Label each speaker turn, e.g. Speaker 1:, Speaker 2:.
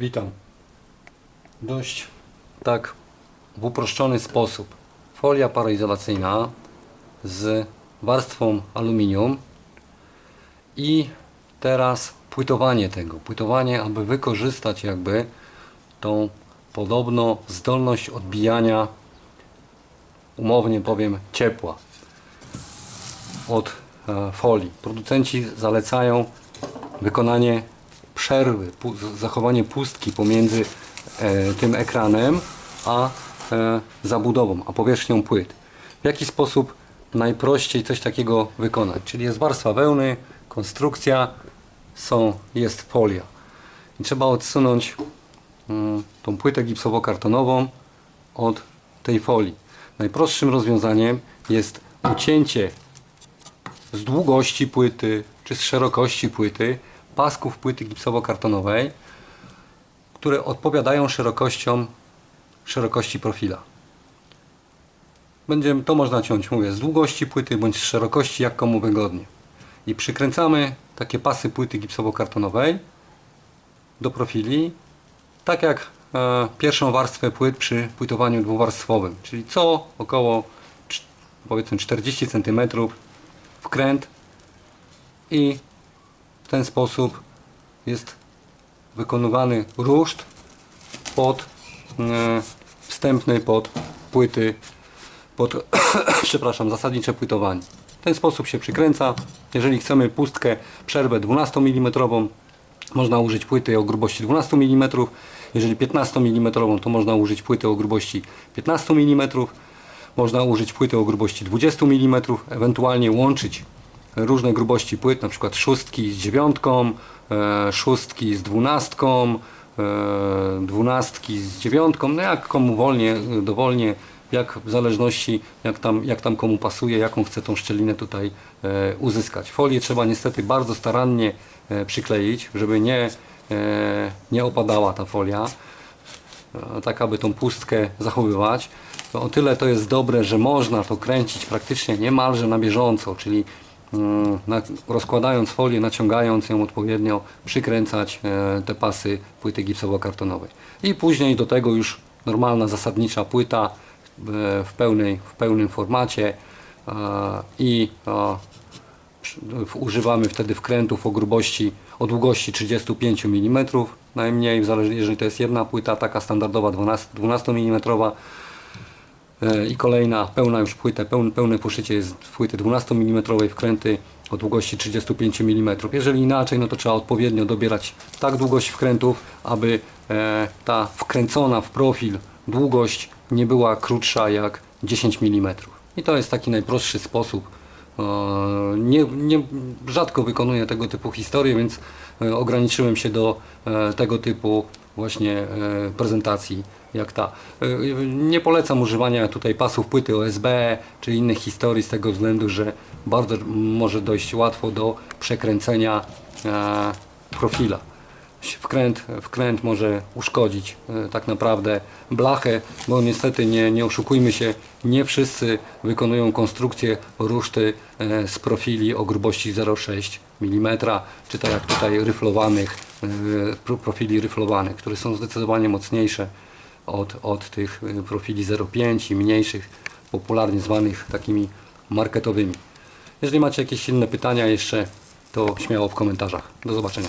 Speaker 1: Witam. Dość tak w uproszczony sposób. Folia paroizolacyjna z warstwą aluminium i teraz płytowanie tego. Płytowanie, aby wykorzystać jakby tą podobno zdolność odbijania, umownie powiem, ciepła od e, folii. Producenci zalecają wykonanie przerwy, pu- zachowanie pustki pomiędzy e, tym ekranem a e, zabudową, a powierzchnią płyt. W jaki sposób najprościej coś takiego wykonać? Czyli jest warstwa wełny, konstrukcja, są, jest folia. I trzeba odsunąć mm, tą płytę gipsowo-kartonową od tej folii. Najprostszym rozwiązaniem jest ucięcie z długości płyty czy z szerokości płyty pasków płyty gipsowo-kartonowej, które odpowiadają szerokościom szerokości profila. Będzie, to można ciąć, mówię, z długości płyty bądź z szerokości, jak komu wygodnie. I przykręcamy takie pasy płyty gipsowo-kartonowej do profili, tak jak e, pierwszą warstwę płyt przy płytowaniu dwuwarstwowym, czyli co około powiedzmy 40 cm wkręt i w ten sposób jest wykonywany ruszt pod e, wstępny pod płyty pod przepraszam, zasadnicze płytowanie. W ten sposób się przykręca. Jeżeli chcemy pustkę, przerwę 12 mm, można użyć płyty o grubości 12 mm. Jeżeli 15 mm, to można użyć płyty o grubości 15 mm. Można użyć płyty o grubości 20 mm, ewentualnie łączyć różne grubości płyt, na przykład szóstki z dziewiątką, e, szóstki z dwunastką, e, dwunastki z dziewiątką, no jak komu wolnie, dowolnie, jak w zależności jak tam, jak tam komu pasuje, jaką chce tą szczelinę tutaj e, uzyskać. Folię trzeba niestety bardzo starannie przykleić, żeby nie, nie opadała ta folia tak aby tą pustkę zachowywać. O tyle to jest dobre, że można to kręcić praktycznie niemalże na bieżąco, czyli rozkładając folię, naciągając ją odpowiednio, przykręcać e, te pasy płyty gipsowo-kartonowej. I później do tego już normalna zasadnicza płyta e, w, pełnej, w pełnym formacie i używamy wtedy wkrętów o grubości, o długości 35 mm najmniej, w zależy- jeżeli to jest jedna płyta, taka standardowa 12, 12 mm i kolejna pełna już płyta, pełne, pełne poszycie jest płyty 12 mm wkręty o długości 35 mm. Jeżeli inaczej, no to trzeba odpowiednio dobierać tak długość wkrętów, aby e, ta wkręcona w profil długość nie była krótsza jak 10 mm. I to jest taki najprostszy sposób. Nie, nie, rzadko wykonuję tego typu historie, więc e, ograniczyłem się do e, tego typu właśnie prezentacji jak ta. E, Nie polecam używania tutaj pasów płyty OSB czy innych historii z tego względu, że bardzo może dojść łatwo do przekręcenia e, profila. Wkręt, wkręt może uszkodzić e, tak naprawdę blachę, bo niestety nie, nie oszukujmy się, nie wszyscy wykonują konstrukcję ruszty e, z profili o grubości 0,6 mm, czy tak jak tutaj ryflowanych, pro- profili ryflowanych, które są zdecydowanie mocniejsze od, od tych e, profili 0,5 i mniejszych, popularnie zwanych takimi marketowymi. Jeżeli macie jakieś inne pytania jeszcze, to śmiało w komentarzach. Do zobaczenia.